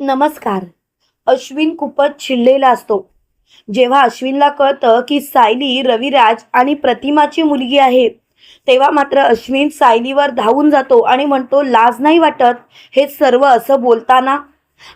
नमस्कार. अश्विन खूपच चिडलेला असतो. जेव्हा अश्विनला कळतं की सायली रविराज आणि प्रतिमाची मुलगी आहे तेव्हा मात्र अश्विन सायलीवर धावून जातो आणि म्हणतो लाज नाही वाटत हे सर्व असं बोलताना?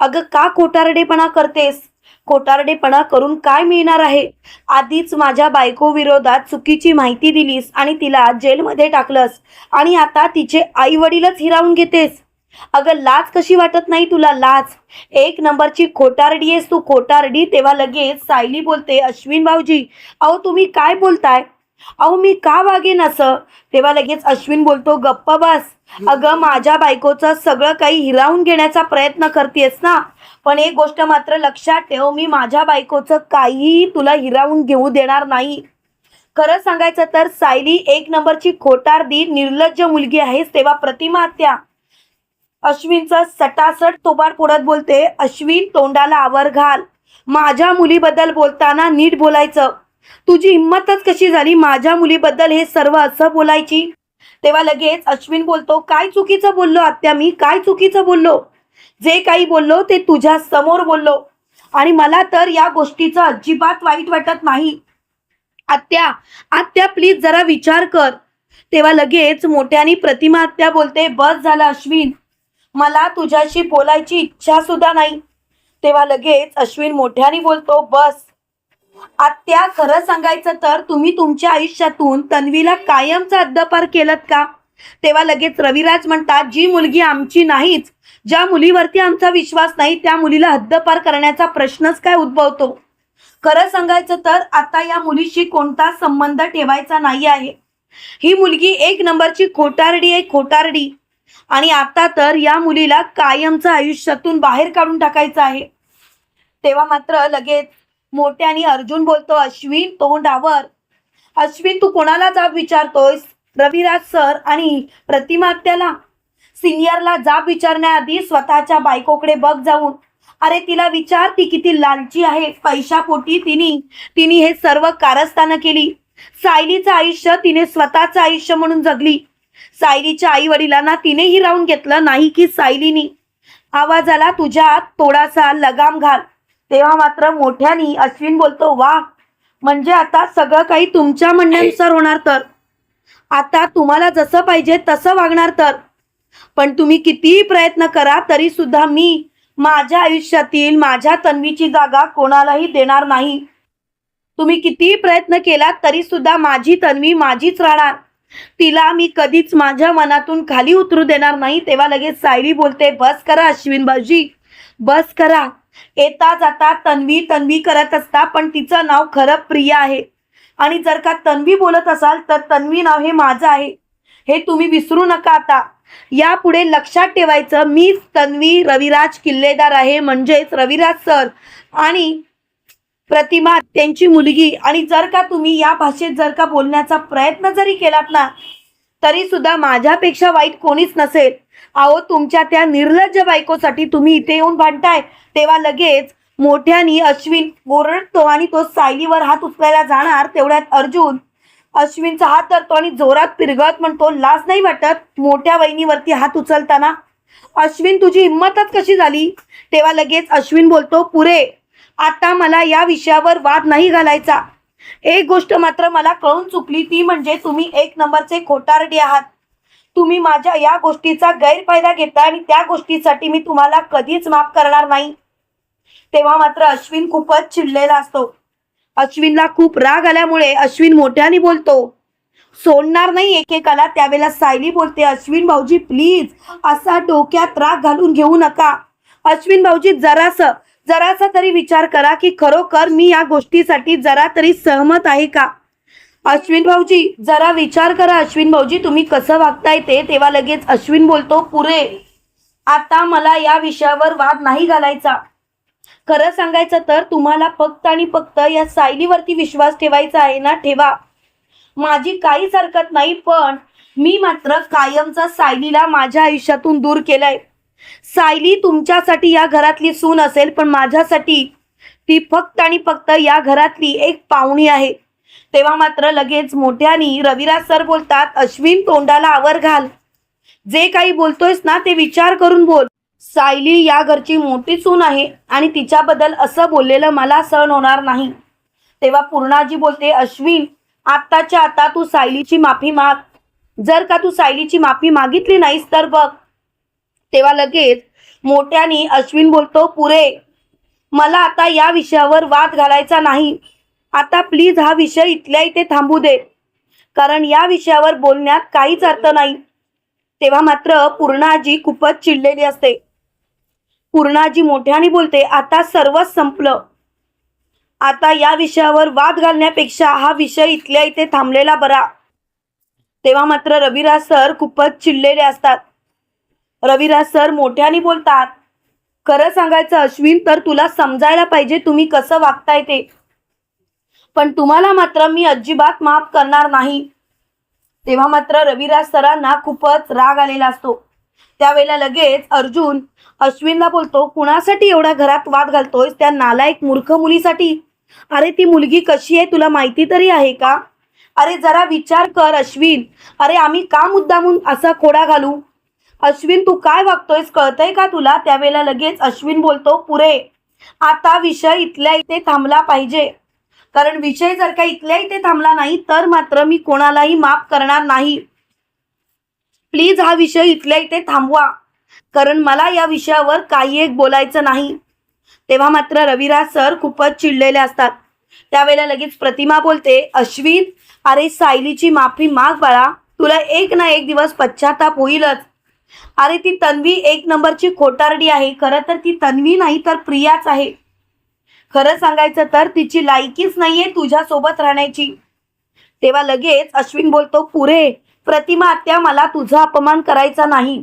अगं का खोटारडेपणा करतेस? खोटारडेपणा करून काय मिळणार आहे? आधीच माझ्या बायको विरोधात चुकीची माहिती दिलीस आणि तिला जेलमध्ये टाकलंस आणि आता तिचे आई वडीलच हिरावून घेतेस. अगं लाज कशी वाटत नाही तुला लाज? एक नंबरची खोटारडी आहेस तू खोटारडी. तेव्हा लगेच सायली बोलते अश्विन भाऊजी अहो तुम्ही काय बोलताय? अहो मी का वागेन असं? तेव्हा लगेच अश्विन बोलतो गप्प बस. अगं माझ्या बायकोचं सगळं काही हिरावून घेण्याचा प्रयत्न करतेस ना? पण एक गोष्ट मात्र लक्षात ठेव मी माझ्या बायकोचं काहीही तुला हिरावून घेऊ देणार नाही. खरं सांगायचं तर सायली एक नंबरची खोटारडी निर्लज्ज मुलगी आहेस तेव्हा प्रतिमा त्या अश्विनचं सटासट तोबाड फोडत बोलते अश्विन तोंडाला आवर घाल. माझ्या मुलीबद्दल बोलताना नीट बोलायचं. तुझी हिंमतच कशी झाली माझ्या मुलीबद्दल हे सर्व असं बोलायची? तेव्हा लगेच अश्विन बोलतो काय चुकीचं बोललो आत्या मी? काय चुकीचं बोललो? जे काही बोललो ते तुझ्या समोर बोललो. आणि मला तर या गोष्टीचं अजिबात वाईट वाटत नाही. आत्या आत्या प्लीज जरा विचार कर. तेव्हा लगेच मोठ्यानी प्रतिमा आत्या बोलते बस झालं अश्विन. मला तुझ्याशी बोलायची इच्छा सुद्धा नाही. तेव्हा लगेच अश्विन मोठ्याने बोलतो बस. आत्या खरं सांगायचं तर तुम्ही तुमच्या आयुष्यातून तन्वीला कायमचा हद्दपार केलं का? तेव्हा लगेच रविराज म्हणतात जी मुलगी आमची नाहीच ज्या मुलीवरती आमचा विश्वास नाही त्या मुलीला हद्दपार करण्याचा प्रश्नच काय उद्भवतो? खरं सांगायचं तर आता या मुलीशी कोणता संबंध ठेवायचा नाही आहे. ही मुलगी एक नंबरची खोटारडी आहे खोटारडी. आणि आता तर या मुलीला कायमचं आयुष्यातून बाहेर काढून टाकायचं आहे. तेव्हा मात्र लगेच मोठ्याने अर्जुन बोलतो अश्विन तोंडावर अश्विन तू कोणाला जाब विचारतोयस? रविराज सर आणि प्रतिमा त्याला सिनियरला जाब विचारण्याआधी स्वतःच्या बायकोकडे बघ जाऊन. अरे तिला विचार ती किती लालची आहे. पैशापोटी तिने तिने हे सर्व कारस्थानं केली. सायलीचं आयुष्य तिने स्वतःचं आयुष्य म्हणून जगली. सायलीच्या आई वडिलांना तिने राहून घेतलं नाही की सायलीनी. आवाजाला तुझ्या थोडासा लगाम घाल. तेव्हा मात्र मोठ्यानी अश्विन बोलतो वा म्हणजे आता सगळं काही तुमच्या म्हणण्यानुसार होणार तर? आता तुम्हाला जसं पाहिजे तसं वागणार तर? पण तुम्ही कितीही प्रयत्न करा तरी सुद्धा मी माझ्या आयुष्यातील माझ्या तन्वीची जागा कोणालाही देणार नाही. तुम्ही कितीही प्रयत्न केला तरी सुद्धा माझी तन्वी माझीच राहणार. तिला मी कधीच माझ्या मनातून खाली उतरू देणार नाही. तेव्हा लगेच सायली बोलते बस करा अश्विन भाऊजी बस करा. येता जाता तन्वी तन्वी करत असता पण तिचं नाव खरं प्रिया आहे. आणि जर का तन्वी बोलत असाल तर तन्वी नाव हे माझं आहे. हे तुम्ही विसरू नका आता. यापुढे लक्षात ठेवायचं मीच तन्वी रविराज किल्लेदार आहे म्हणजेच रविराज सर. आणि प्रतिमा त्यांची मुलगी. आणि जर का तुम्ही या भाषेत जर का बोलण्याचा प्रयत्न जरी केलात ना तरी सुद्धा माझ्यापेक्षा वाईट कोणीच नसेल. अहो तुमच्या त्या निर्लज्ज बायकोसाठी तुम्ही इथे येऊन भांडताय. तेव्हा लगेच मोठ्यानी अश्विन ओरडतो आणि तो सायलीवर हात उचलायला जाणार तेवढ्यात अर्जुन अश्विनचा हात धरतो आणि जोरात पिरगत म्हणतो लाज नाही वाटत मोठ्या वहिनीवरती हात उचलताना? अश्विन तुझी हिंमतच कशी झाली? तेव्हा लगेच अश्विन बोलतो पुरे आता मला या विषयावर वाद नाही घालायचा. एक गोष्ट मात्र मला कळून चुकली ती म्हणजे तुम्ही एक नंबरचे खोटारडी आहात. तुम्ही माझ्या या गोष्टीचा गैरफायदा घेता आणि त्या गोष्टीसाठी मी तुम्हाला कधीच माफ करणार नाही. तेव्हा मात्र अश्विन खूपच चिडलेला असतो. अश्विनला खूप राग आल्यामुळे अश्विन मोठ्याने बोलतो सोडणार नाही एकेकाला त्यावेळेला सायली बोलते अश्विन भाऊजी प्लीज असा डोक्यात राग घालून घेऊ नका. अश्विन भाऊजी जरास जरासा तरी विचार करा की खरोखर मी या गोष्टीसाठी जरा तरी सहमत आहे का? अश्विन भाऊजी जरा विचार करा अश्विन भाऊजी तुम्ही कसं वागताय ते? तेव्हा लगेच अश्विन बोलतो पुरे आता मला या विषयावर वाद नाही घालायचा. खरं सांगायचं तर तुम्हाला फक्त आणि फक्त या सायलीवरती विश्वास ठेवायचा आहे ना ठेवा. माझी काहीच हरकत नाही पण मी मात्र कायमचा सायलीला माझ्या आयुष्यातून दूर केलाय. सायली तुमच्यासाठी या घरातली सून असेल पण माझ्यासाठी ती फक्त आणि फक्त या घरातली एक पाहुणी आहे. तेव्हा मात्र लगेच मोठ्यानी रविराज सर बोलतात अश्विन तोंडाला आवर घाल. जे काही बोलतोयस ना ते विचार करून बोल. सायली या घरची मोठी सून आहे आणि तिच्याबद्दल असं बोललेलं मला सहन होणार नाही. तेव्हा पूर्णाजी बोलते अश्विन आत्ताच्या आता तू सायलीची माफी माग. जर का तू सायलीची माफी मागितली नाहीस तर बघ. तेव्हा लगेच मोठ्याने अश्विन बोलतो पुरे मला आता या विषयावर वाद घालायचा नाही. आता प्लीज हा विषय इथल्या इथे थांबू दे. कारण या विषयावर बोलण्यात काहीच अर्थ नाही. तेव्हा मात्र पूर्णाजी खूपच चिडलेली असते. पूर्णाजी मोठ्याने बोलते आता सर्वच संपलं. आता या विषयावर वाद घालण्यापेक्षा हा विषय इथल्या इथे थांबलेला बरा. तेव्हा मात्र रविराज सर खूपच चिडलेले असतात. रविराज सर मोठ्याने बोलतात खरं सांगायचं अश्विन तर तुला समजायला पाहिजे तुम्ही कसं वागताय ते. पण तुम्हाला मात्र मी अजिबात माफ करणार नाही. तेव्हा मात्र रविराज सरांना खूपच राग आलेला असतो. त्यावेळेला लगेच अर्जुन अश्विनला बोलतो कुणासाठी एवढ्या घरात वाद घालतोय त्या नालायक मूर्ख मुलीसाठी. अरे ती मुलगी कशी आहे? तुला माहिती तरी आहे का? अरे जरा विचार कर अश्विन. अरे आम्ही का मुद्दामून असा खोडा घालू? अश्विन तू काय वागतोयस? कळतंय का तुला? त्यावेळेला लगेच अश्विन बोलतो पुरे आता विषय इथल्या इथे थांबला पाहिजे. कारण विषय जर का इथल्या इथे थांबला नाही तर मात्र मी कोणालाही माफ करणार नाही. प्लीज हा विषय इथल्या इथे थांबवा. कारण मला या विषयावर काही एक बोलायचं नाही. तेव्हा मात्र रविराज सर खूपच चिडलेले असतात. त्यावेळेला लगेच प्रतिमा बोलते अश्विन अरे सायलीची माफी माग बाळा. तुला एक ना एक दिवस पश्चाताप होईलच. अरे ती तन्वी एक नंबरची खोटारडी आहे. खरं तर ती तन्वी नाही तर प्रियाच आहे. खरं सांगायचं तर तिची लायकीच नाहीये तुझ्यासोबत राहण्याची. तेव्हा लगेच अश्विन बोलतो पुरे प्रतिमा आत्या मला तुझा अपमान करायचा नाही.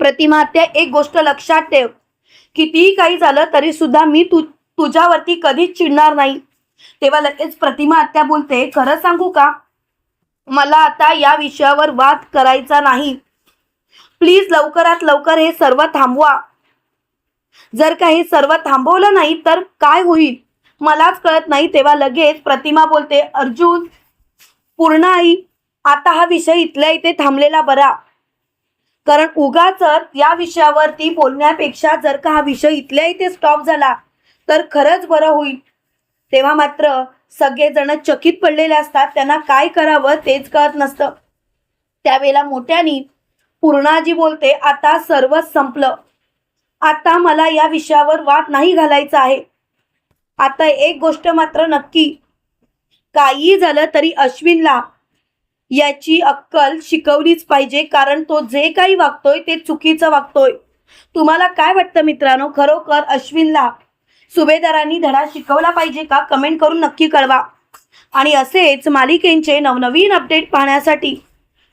प्रतिमा आत्या एक गोष्ट लक्षात ठेव. कितीही काही झालं तरी सुद्धा मी तु तुझ्यावरती कधीच चिडणार नाही. तेव्हा लगेच प्रतिमा आत्या बोलते खरं सांगू का? मला आता या विषयावर वाद करायचा नाही. प्लीज लवकरात लवकर हे सर्व थांबवा. जर का हे सर्व थांबवलं नाही तर काय होईल? मलाच कळत नाही तेव्हा लगेच प्रतिमा बोलते अर्जुन पूर्ण आई आता हा विषय इथल्या इथे थांबलेला बरा. कारण उगाच या विषयावरती बोलण्यापेक्षा जर का हा विषय इथल्या इथे स्टॉप झाला तर खरंच बरं होईल. तेव्हा मात्र सगळेजण चकित पडलेले असतात त्यांना काय करावं तेच कळत नसतं. त्यावेळेला मोठ्यानी पूर्णाजी बोलते आता सर्वच संपलं. आता मला या विषयावर वाद नाही घालायचा आहे. आता एक गोष्ट मात्र नक्की. काही झालं तरी अश्विनला याची अक्कल शिकवलीच पाहिजे कारण तो जे काही वागतोय ते चुकीचं वागतोय. तुम्हाला काय वाटतं मित्रांनो? खरोखर अश्विनला सुभेदारांनी धडा शिकवला पाहिजे का? कमेंट करून नक्की कळवा. आणि असेच मालिकेंचे नवनवीन अपडेट पाहण्यासाठी